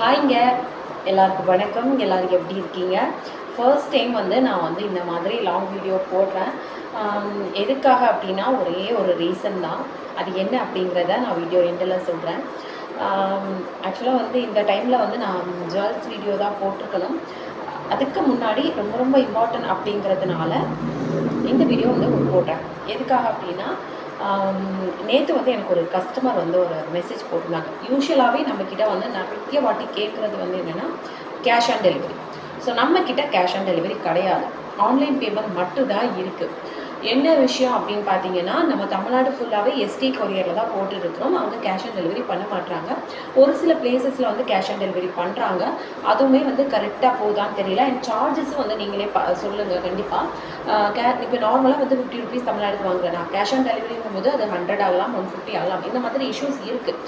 ஹாய்ங்க. எல்லாருக்கும் வணக்கம். எல்லாரும் எப்படி இருக்கீங்க? ஃபர்ஸ்ட் டைம் வந்து நான் வந்து இந்த மாதிரி லாங் வீடியோ போடுறேன். எதுக்காக அப்படின்னா ஒரே ஒரு ரீசன் தான். அது என்ன அப்படிங்கிறத நான் வீடியோ எண்டில் சொல்கிறேன் ஆக்சுவலாக வந்து இந்த டைமில் வந்து நான் ஜுவல்ஸ் வீடியோ தான் போட்டிருக்கணும். அதுக்கு முன்னாடி ரொம்ப ரொம்ப இம்பார்ட்டன்ட் அப்படிங்கிறதுனால இந்த வீடியோ வந்து போடுறேன். எதுக்காக அப்படின்னா நேற்று வந்து எனக்கு ஒரு கஸ்டமர் வந்து ஒரு மெசேஜ் போட்டிருந்தாங்க. யூஸ்வலாகவே நம்மக்கிட்ட வந்து நிறைய வாட்டி கேட்குறது வந்து என்னென்னா கேஷ் ஆன் டெலிவரி ஸோ நம்மக்கிட்ட கேஷ் ஆன் டெலிவரி கிடையாது. ஆன்லைன் பேமெண்ட் மட்டும்தான் இருக்குது என்ன விஷயம் அப்படின்னு பார்த்தீங்கன்னா நம்ம தமிழ்நாடு ஃபுல்லாகவே எஸ்டி கொரியரில் தான் போட்டுருக்கிறோம். அவங்க கேஷ் ஆன் டெலிவரி பண்ண மாட்டாங்க ஒரு சில பிளேசஸில் வந்து கேஷ் ஆன் டெலிவரி பண்ணுறாங்க அதுவுமே வந்து கரெக்டாக போகுதான்னு தெரியல. அண்ட் சார்ஜஸும் வந்து நீங்களே ப சொல்லுங்கள் கண்டிப்பாக கே இப்போ நார்மலாக வந்து ஃபிஃப்டி ருபீஸ் தமிழ்நாடு வாங்குறேன் கேஷ் ஆன் டெலிவரிங்கும் போது அது ஹண்ட்ரட் ஆகலாம் ஒன் ஃபிஃப்டி ஆகலாம். இந்த மாதிரி இஷ்யூஸ் இருக்குது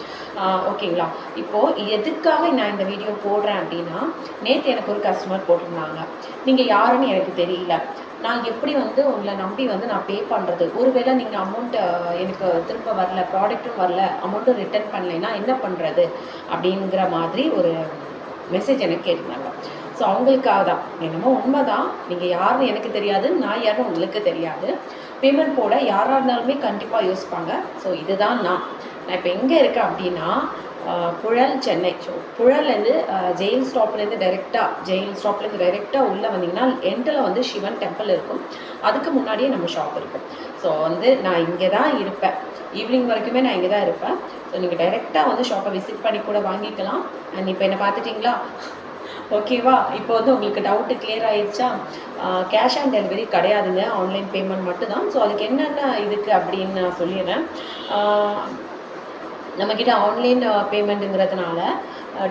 ஓகேங்களா? இப்போது எதுக்காக நான் இந்த வீடியோ போடுறேன் அப்படின்னா நேற்று எனக்கு ஒரு கஸ்டமர் போட்டிருந்தாங்க. நீங்கள் யாருன்னு எனக்கு தெரியல. நான் எப்படி வந்து உங்களை நம்பி வந்து நான் பே பண்ணுறது ஒருவேளை நீங்கள் அமௌண்ட்டு எனக்கு திரும்ப வரல ப்ராடக்ட்டும் வரல அமௌண்ட்டும் ரிட்டர்ன் பண்ணலைன்னா என்ன பண்ணுறது அப்படிங்கிற மாதிரி ஒரு மெசேஜ் எனக்கு கேட்டிருந்தாங்க. ஸோ அவங்களுக்காக தான். என்னமோ உண்மைதான். நீங்கள் யாருன்னு எனக்கு தெரியாது நான் யாருன்னு உங்களுக்கு தெரியாது. பேமெண்ட் போட யாராக இருந்தாலுமே கண்டிப்பாக யோசிப்பாங்க. ஸோ இதுதான் நான். நான் இப்போ எங்கே இருக்கேன் அப்படின்னா புழல் சென்னை. ஸோ புழல்லேருந்து ஜெயில் ஸ்டாப்லேருந்து டைரெக்டாக ஜெயில் ஸ்டாப்லேருந்து டைரெக்டாக உள்ளே வந்தீங்கன்னா எண்டில் வந்து சிவன் டெம்பிள் இருக்கும். அதுக்கு முன்னாடியே நம்ம ஷாப் இருக்கும். ஸோ வந்து நான் இங்கே தான் இருப்பேன். ஈவினிங் வரைக்குமே நான் இங்கே தான் இருப்பேன். ஸோ நீங்கள் டைரெக்டாக வந்து ஷாப்பை விசிட் பண்ணி கூட வாங்கிக்கலாம். அண்ட் இப்போ என்னை பார்த்துட்டிங்களா? ஓகேவா இப்போ வந்து உங்களுக்கு டவுட்டு கிளியர் ஆயிடுச்சா கேஷ் ஆன் டெலிவரி கிடையாதுங்க. ஆன்லைன் பேமெண்ட் மட்டும்தான். ஸோ அதுக்கு என்னென்ன இதுக்கு அப்படின்னு நான் சொல்லிடுறேன். நம்மக்கிட்ட ஆன்லைன் பேமெண்ட்டுங்கிறதுனால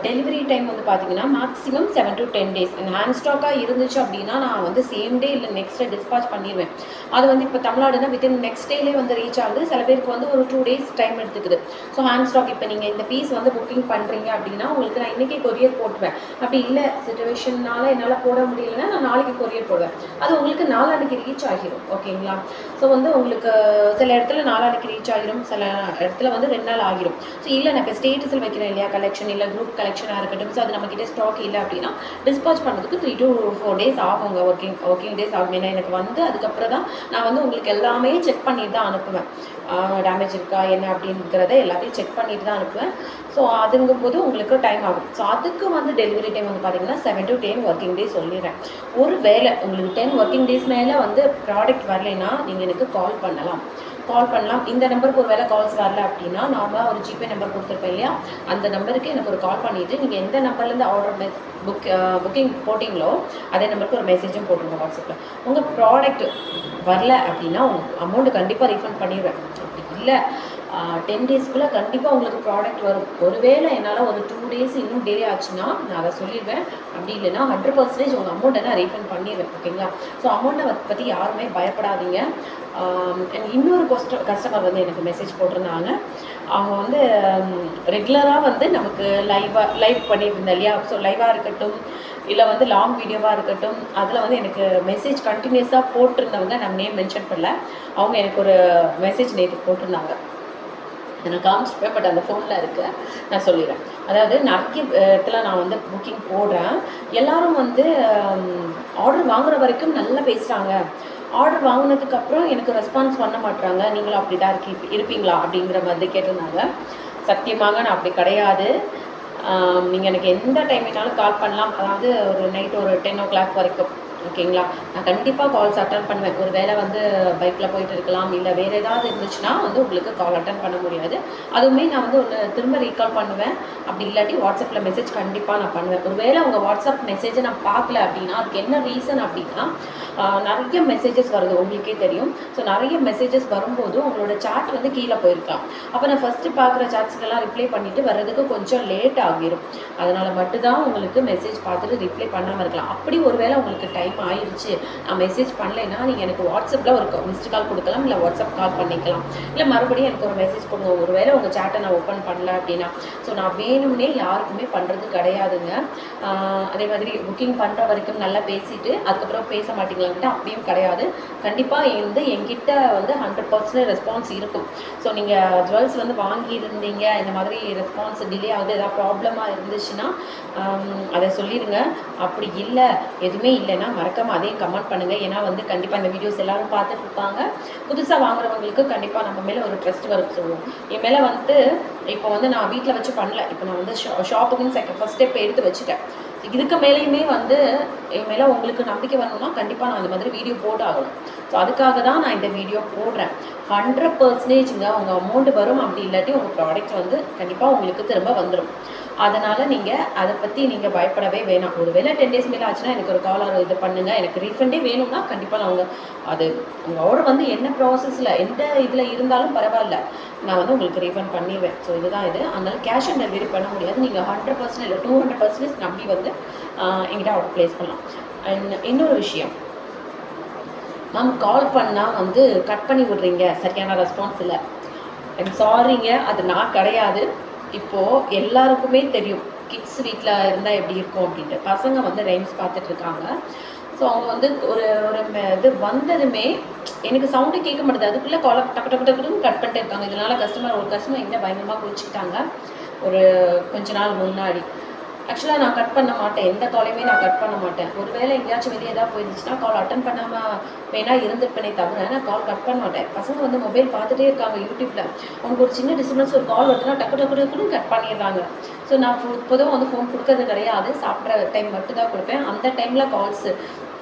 டெலிவரி டைம் வந்து பார்த்தீங்கன்னா maximum seven to ten days hand ஸ்டாக்காக இருந்துச்சு அப்படின்னா நான் வந்து சேம் டே இல்லை நெக்ஸ்ட் டே டிஸ்பாச் பண்ணிடுவேன் அது வந்து இப்போ தமிழ்நாடுனா வித்தின் நெக்ஸ்ட் டேலே வந்து ரீச் ஆகுது. சில பேருக்கு வந்து ஒரு டூ டேஸ் டைம் எடுத்துக்குது. ஸோ ஹேண்ட் ஸ்டாக் இப்போ நீங்கள் இந்த பீஸ் வந்து புக்கிங் பண்ணுறீங்க அப்படின்னா உங்களுக்கு நான் இன்றைக்கி கொரியர் போட்டுவேன் அப்படி இல்லை சுச்சுவேஷன்னால என்னால் போட முடியலன்னா நான் நாளைக்கு கொரியர் போடுவேன். அது உங்களுக்கு நாளான்னைக்கு ரீச் ஆகிரும். ஓகேங்களா ஸோ வந்து உங்களுக்கு சில இடத்துல நாளான்னைக்கு ரீச் ஆகிரும். சில இடத்துல வந்து ரெண்டு நாள் ஆகிரும். ஸோ இல்லை நான் இப்போ ஸ்டேட்டஸில் வைக்கிறேன் இல்லையா? கலெக்ஷன் இல்லை குரூப் கலெக்ஷனாக இருக்கட்டும். ஸோ அது நம்மக்கிட்ட ஸ்டாக் இல்லை அப்படின்னா டிஸ்பாச் பண்ணுறதுக்கு த்ரீ டு ஃபோர் டேஸ் ஆகுங்க. ஒர்க்கிங் ஒர்க்கிங் டேஸ் ஆகும். ஏன்னா எனக்கு வந்து அதுக்கப்புறம் தான் நான் வந்து உங்களுக்கு எல்லாமே செக் பண்ணிட்டு தான் அனுப்புவேன். டேமேஜ் இருக்கா என்ன அப்படிங்கிறத எல்லாத்தையும் செக் பண்ணிட்டு தான் அனுப்புவேன். ஸோ அதுங்கும்போது உங்களுக்கு டைம் ஆகும். ஸோ அதுக்கு வந்து டெலிவரி டைம் வந்து பார்த்தீங்கன்னா seven to ten working days சொல்லிடுறேன். ஒரு வேளை உங்களுக்கு டென் ஒர்க்கிங் டேஸ் மேலே வந்து ப்ராடக்ட் வரலைன்னா நீங்கள் எனக்கு கால் பண்ணலாம். கால் பண்ணலாம். இந்த நம்பருக்கு ஒரு வேளை கால்ஸ் வரல அப்படின்னா நார்மலாக ஒரு ஜிபே நம்பர் கொடுத்துருப்பேன் இல்லையா? அந்த நம்பருக்கு எனக்கு ஒரு கால் பண்ணிவிட்டு நீங்கள் எந்த நம்பர்லேருந்து ஆர்டர் மெஸ் புக் புக்கிங் போட்டிங்களோ அதே நம்பருக்கு ஒரு மெசேஜும் போட்டுருங்க வாட்ஸ்அப்பில் உங்கள் ப்ராடக்ட் வரல அப்படின்னா உங்களுக்கு அமௌண்ட் கண்டிப்பாக ரீஃபண்ட் பண்ணிடுவேன். அப்படி இல்லை. டென் டேஸ்க்குள்ளே கண்டிப்பாக உங்களுக்கு ப்ராடக்ட் வரும். ஒருவேளை என்னால் ஒரு டூ டேஸ் இன்னும் டிலே ஆச்சுன்னா நான் அதை சொல்லிடுவேன். அப்படி இல்லைன்னா ஹண்ட்ரட் பர்சன்டேஜ் உங்கள் அமௌண்ட்டை நான் ரீஃபண்ட் பண்ணிடுவேன் ஓகேங்களா ஸோ அமௌண்ட்டை பற்றி யாருமே பயப்படாதீங்க. இன்னொரு கொஸ்ட கஸ்டமர் வந்து எனக்கு மெசேஜ் போட்டிருந்தாங்க. அவங்க வந்து ரெகுலராக வந்து நமக்கு லைவாக லைவ் பண்ணிட்டு இருந்தேன் இல்லையா? ஸோ லைவாக இருக்கட்டும் இல்லை வந்து லாங் வீடியோவாக இருக்கட்டும் அதில் வந்து எனக்கு மெசேஜ் கண்டினியூஸாக போட்டிருந்தவங்க நான் நேம் மென்ஷன் பண்ணல. அவங்க எனக்கு ஒரு மெசேஜ் நேற்று போட்டிருந்தாங்க. எனக்கு காமிச்சிருப்பேன் பட் அந்த ஃபோனில் இருக்குது நான் சொல்லிடுறேன். அதாவது நிறைய இடத்துல நான் வந்து புக்கிங் போடுறேன். எல்லாரும் வந்து ஆர்டர் வாங்குற வரைக்கும் நல்லா பேசுகிறாங்க ஆர்டர் வாங்கினதுக்கப்புறம் எனக்கு ரெஸ்பான்ஸ் பண்ண மாட்டுறாங்க நீங்களும் அப்படி தான் இருக்கி இருப்பீங்களா அப்படிங்கிற மாதிரி கேட்டிருந்தாங்க. சத்தியமாக நான் அப்படி கிடையாது. நீங்கள் எனக்கு எந்த டைம் வேணாலும் கால் பண்ணலாம். அதாவது ஒரு நைட் ஒரு டென் ஓ கிளாக் வரைக்கும். ஓகேங்களா நான் கண்டிப்பாக கால்ஸ் அட்டன் பண்ணுவேன். ஒரு வேளை வந்து பைக்கில் போயிட்டு இருக்கலாம் இல்லை வேறு ஏதாவது இருந்துச்சுன்னா வந்து உங்களுக்கு கால் அட்டன் பண்ண முடியாது. அதுவுமே நான் வந்து ஒன்று திரும்ப ரீகால் பண்ணுவேன். அப்படி இல்லாட்டி வாட்ஸ்அப்பில் மெசேஜ் கண்டிப்பாக நான் பண்ணுவேன். ஒரு வேளை உங்கள் வாட்ஸ்அப் மெசேஜை நான் பார்க்கல அப்படின்னா அதுக்கு என்ன ரீசன் அப்படின்னா நிறைய மெசேஜஸ் வருது. உங்களுக்கே தெரியும். ஸோ நிறைய மெசேஜஸ் வரும்போது உங்களோட சாட் வந்து கீழே போயிருக்கலாம். அப்போ நான் ஃபஸ்ட்டு பார்க்குற சாட்ஸ்க்கெல்லாம் ரிப்ளை பண்ணிவிட்டு வர்றதுக்கு கொஞ்சம் லேட் ஆகிரும். அதனால் மட்டும்தான் உங்களுக்கு மெசேஜ் பார்த்துட்டு ரிப்ளை பண்ணாமல் இருக்கலாம். அப்படி ஒரு வேளை உங்களுக்கு டைம் டைம் ஆயிடுச்சு நான் மெசேஜ் பண்ணலைன்னா நீங்கள் எனக்கு வாட்ஸ்அப்பில் ஒரு மிஸ்டு கால் கொடுக்கலாம் இல்லை வாட்ஸ்அப் கால் பண்ணிக்கலாம். இல்லை மறுபடியும் எனக்கு ஒரு மெசேஜ் கொடுங்க. ஒருவேளை உங்கள் சேட்டை நான் ஓப்பன் பண்ணல அப்படின்னா. ஸோ நான் வேணும்னே யாருக்குமே பண்ணுறது கிடையாதுங்க. அதே மாதிரி புக்கிங் பண்ணுற வரைக்கும் நல்லா பேசிட்டு அதுக்கப்புறம் பேச மாட்டீங்களான்ட்டு அப்படியும் கிடையாது. கண்டிப்பாக வந்து என்கிட்ட வந்து ஹண்ட்ரட் பர்சன்ட் ரெஸ்பான்ஸ் இருக்கும். ஸோ நீங்கள் ஜுவல்ஸ் வந்து வாங்கியிருந்தீங்க இந்த மாதிரி ரெஸ்பான்ஸ் டிலே ஆகுது ஏதாவது ப்ராப்ளமாக இருந்துச்சுன்னா அதை சொல்லிடுங்க அப்படி இல்லை எதுவுமே இல்லைன்னா மறக்காம அதையும் கமெண்ட் பண்ணுங்கள் ஏன்னா வந்து கண்டிப்பாக இந்த வீடியோஸ் எல்லாரும் பார்த்துட்டு இருப்பாங்க. புதுசாக வாங்குறவங்களுக்கு கண்டிப்பாக நம்ம மேலே ஒரு ட்ரஸ்ட் வரும் சொல்லுவோம். என் மேலே வந்து இப்போ வந்து நான் வீட்டில் வச்சு பண்ணல. இப்போ நான் வந்து ஷா ஷாப்புக்குன்னு செகண்ட் ஃபஸ்ட் ஸ்டெப் எடுத்து வச்சுட்டேன். இதுக்கு மேலேயுமே வந்து என் மேலே உங்களுக்கு நம்பிக்கை வரணும்னா கண்டிப்பாக நான் அந்த மாதிரி வீடியோ போட்டாகணும். ஸோ அதுக்காக தான் நான் இந்த வீடியோ போடுறேன். ஹண்ட்ரட் பர்சன்டேஜுங்க உங்கள் அமௌண்ட் வரும். அப்படி இல்லாட்டி உங்கள் ப்ராடக்ட் வந்து கண்டிப்பாக உங்களுக்கு திரும்ப வந்துடும் அதனால் நீங்கள் அதை பற்றி நீங்கள் பயப்படவே வேணாம். ஒரு வேலை டென் டேஸ் மேலே ஆச்சுன்னா எனக்கு ஒரு கால் இது பண்ணுங்கள் எனக்கு ரீஃபண்டே வேணும்னா கண்டிப்பாக நான் உங்கள் அது உங்கள் ஆர்டர் வந்து என்ன ப்ராசஸில் எந்த இதில் இருந்தாலும் பரவாயில்ல. நான் வந்து உங்களுக்கு ரீஃபண்ட் பண்ணிடுவேன். ஸோ இதுதான் இது. அதனால் கேஷ் ஆன் டெலிவரி பண்ண முடியாது. நீங்கள் ஹண்ட்ரட் பர்சன்ட் இல்லை டூ ஹண்ட்ரட் பர்சன்டேஜ் நம்பி வந்து எங்கிட்ட ஆர்டர் ப்ளேஸ் பண்ணலாம். அண்ட் இன்னொரு விஷயம். மேம் கால் பண்ணால் வந்து கட் பண்ணி விடுறீங்க. சரியான ரெஸ்பான்ஸ் இல்லை. ஐம் சாரிங்க அது நான் கிடையாது. இப்போது எல்லாருக்குமே தெரியும். கிட்ஸ் வீட்டில் இருந்தால் எப்படி இருக்கும் அப்படின்ட்டு. பசங்க வந்து ரைம்ஸ் பார்த்துட்டு இருக்காங்க. ஸோ அவங்க வந்து ஒரு ஒரு இது வந்ததுமே எனக்கு சவுண்டு கேட்க மாட்டேது. அதுக்குள்ளே காலை டக்கு டக்கு டக்குன்னு கட் பண்ணிட்டு இருக்காங்க. இதனால கஸ்டமர் ஒரு கஸ்டமர் எங்கே பயங்கரமாக குளிச்சுக்கிட்டாங்க. ஒரு கொஞ்ச நாள் முன்னாடி. ஆக்சுவலாக நான் கட் பண்ண மாட்டேன். எந்த காலையுமே நான் கட் பண்ண மாட்டேன். ஒருவேளை எங்கேயாச்சும் வெளியே ஏதாவது போயிருந்துச்சுன்னா கால் அட்டன் பண்ணாமல் வேணா இருந்திருப்பேனே தவிர நான் கால் கட் பண்ண மாட்டேன். பசங்க வந்து மொபைல் பார்த்துட்டே இருக்காங்க யூடியூப்பில் அவங்களுக்கு ஒரு சின்ன டிஸ்டர்பன்ஸ் ஒரு கால் வருதுன்னா டக்கு டக்கு டக்குன்னு கட் பண்ணிடுறாங்க. ஸோ நான் பொதுவாக வந்து ஃபோன் கொடுக்கறது கிடையாது. சாப்பிட்ற டைம் மட்டும் தான் கொடுப்பேன். அந்த டைமில் கால்ஸ்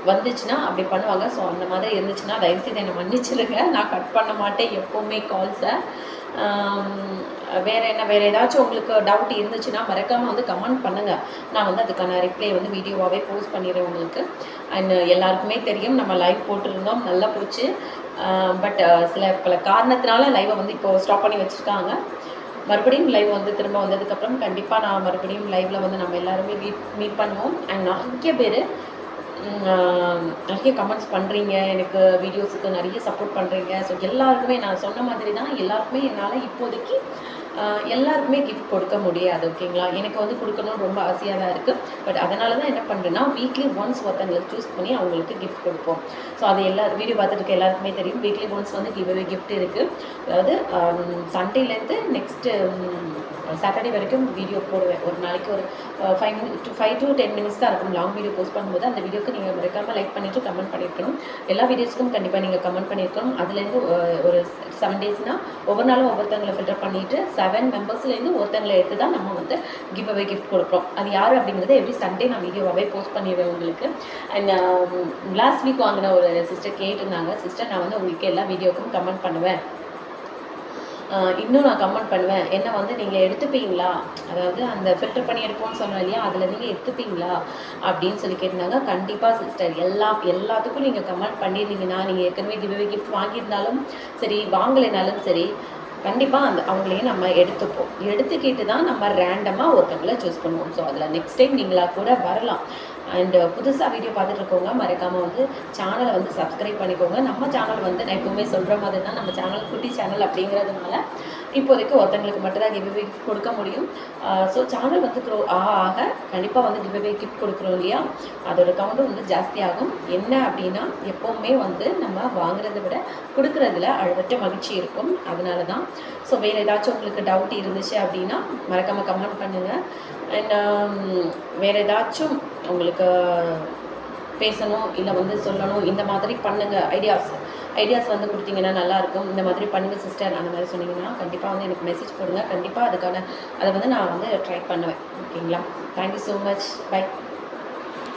வந்துச்சுன்னா அப்படி பண்ணுவாங்க. ஸோ அந்த மாதிரி இருந்துச்சுன்னா தயவுசெய்து என்னை மன்னிச்சிருங்க. நான் கட் பண்ண மாட்டேன் எப்போவுமே கால்ஸை வேறு என்ன வேறு ஏதாச்சும் உங்களுக்கு டவுட் இருந்துச்சுன்னா மறக்காமல் வந்து கமெண்ட் பண்ணுங்கள் நான் வந்து அதுக்கான ரிப்ளை வந்து வீடியோவாகவே போஸ்ட் பண்ணிடுறேன் உங்களுக்கு. அண்ட் எல்லாருக்குமே தெரியும் நம்ம லைவ் போட்டிருந்தோம் நல்லா போச்சு. பட் சில பல காரணத்தினால லைவை வந்து இப்போ ஸ்டாப் பண்ணி வச்சுருக்காங்க. மறுபடியும் லைவ் வந்து திரும்ப வந்ததுக்கப்புறம் கண்டிப்பாக நான் மறுபடியும் லைவில் வந்து நம்ம எல்லாருமே மீட் மீட் பண்ணுவோம். அண்ட் நிறைய பேர் நிறைய கமெண்ட்ஸ் பண்ணுறீங்க எனக்கு வீடியோஸுக்கு நிறைய சப்போர்ட் பண்ணுறீங்க ஸோ எல்லாருக்குமே நான் சொன்ன மாதிரி தான் எல்லாருக்குமே என்னால் இப்போதைக்கு எல்லாருக்குமே கிஃப்ட் கொடுக்க முடியாது ஓகேங்களா எனக்கு வந்து கொடுக்கணும்னு ரொம்ப ஆசையாக தான் இருக்குது பட் அதனால தான் என்ன பண்ணுறேன்னா வீக்லி ஒன்ஸ் ஒருத்தங்களுக்கு சூஸ் பண்ணி அவங்களுக்கு கிஃப்ட் கொடுப்போம். ஸோ அது எல்லா வீடியோ பார்த்துட்டு எல்லாருக்குமே தெரியும். வீக்லி ஒன்ஸ் வந்து கிவ் கிஃப்ட் இருக்குது அதாவது சண்டேலேருந்து நெக்ஸ்ட்டு சாட்டர்டே வரைக்கும் வீடியோ போடுவேன். ஒரு நாளைக்கு ஒரு five minute five to ten minutes தான் இருக்கும். லாங் வீடியோ போஸ்ட் பண்ணும்போது அந்த வீடியோக்கு நீங்கள் மறக்காமல் லைக் பண்ணிவிட்டு கமெண்ட் பண்ணியிருக்கணும் எல்லா வீடியோஸ்க்கும் கண்டிப்பாக நீங்கள் கமெண்ட் பண்ணியிருக்கணும் அதுலேருந்து ஒரு செவன் டேஸ்னால் ஒவ்வொரு நாளும் ஒவ்வொருத்தங்களை ஃபில்டர் பண்ணிவிட்டு செவன் மெம்பர்ஸ்லேருந்து ஒருத்தங்களை எடுத்து தான் நம்ம வந்து கிவ் அவே கிஃப்ட் கொடுப்போம். அது யார் அப்படிங்கிறது எவ்ரி சண்டே நான் வீடியோவாகவே போஸ்ட் பண்ணிடுவேன் உங்களுக்கு. அண்ட் லாஸ்ட் வீக் வாங்கின ஒரு சிஸ்டர் கேட்டிருந்தாங்க. சிஸ்டர் நான் வந்து உங்களுக்கு எல்லா வீடியோக்கும் கமெண்ட் பண்ணுவேன். இன்னும் நான் கமெண்ட் பண்ணுவேன். என்ன வந்து நீங்கள் எடுத்துப்பீங்களா? அதாவது அந்த ஃபில்டர் பண்ணி எடுப்போம்னு சொன்னோம் இல்லையா? அதில் நீங்கள் எடுத்துப்பீங்களா? அப்படின்னு சொல்லி கேட்டிருந்தாங்க. கண்டிப்பாக சிஸ்டர் எல்லா எல்லாத்துக்கும் நீங்கள் கமெண்ட் பண்ணியிருந்தீங்கன்னா நீங்கள் ஏற்கனவே கிவ்வே கிஃப்ட் வாங்கியிருந்தாலும் சரி வாங்கலைனாலும் சரி கண்டிப்பாக அந்த அவங்களையும் நம்ம எடுத்துப்போம். எடுத்துக்கிட்டு தான் நம்ம ரேண்டமாக ஒருத்தவங்களை சூஸ் பண்ணுவோம். ஸோ அதில் நெக்ஸ்ட் டைம் நீங்களாக கூட வரலாம். அண்டு uh, புதுசாக வீடியோ பார்த்துட்டு இருக்கவங்க மறக்காமல் வந்து சேனலை வந்து சப்ஸ்கிரைப் பண்ணிக்கோங்க. நம்ம சேனல் வந்து நான் எப்பவுமே சொல்கிற மாதிரி தான் நம்ம சேனல் குட்டி சேனல் அப்படிங்கிறதுனால இப்போதைக்கு ஒருத்தங்களுக்கு மட்டும்தான் தான் கிஃப்ட் கொடுக்க முடியும். ஸோ சேனல் வந்து க்ரோ ஆக ஆக கண்டிப்பாக வந்து கிவ்வே கிஃப்ட் கொடுக்குறோம் இல்லையா? அதோட கவுண்டும் வந்து ஜாஸ்தியாகும். என்ன அப்படின்னா எப்போவுமே வந்து நம்ம வாங்குறதை விட கொடுக்குறதுல அழகற்ற மகிழ்ச்சி இருக்கும். அதனால தான் ஸோ வேறு ஏதாச்சும் உங்களுக்கு டவுட் இருந்துச்சு அப்படின்னா மறக்காமல் கமெண்ட் பண்ணுங்கள் அண்ட் um, வேறு ஏதாச்சும் உங்களுக்கு பேசணும் இல்லை வந்து சொல்லணும் இந்த மாதிரி பண்ணுங்கள் ஐடியாஸ் ஐடியாஸ் வந்து கொடுத்தீங்கன்னா நல்லாயிருக்கும் இந்த மாதிரி பண்ணுங்கள் சிஸ்டர் அந்த மாதிரி சொன்னீங்கன்னா கண்டிப்பாக வந்து எனக்கு மெசேஜ் போடுங்க. கண்டிப்பாக அதுக்கான அதை வந்து நான் வந்து ட்ரை பண்ணுவேன். ஓகேங்களா தேங்க்யூ ஸோ மச் பை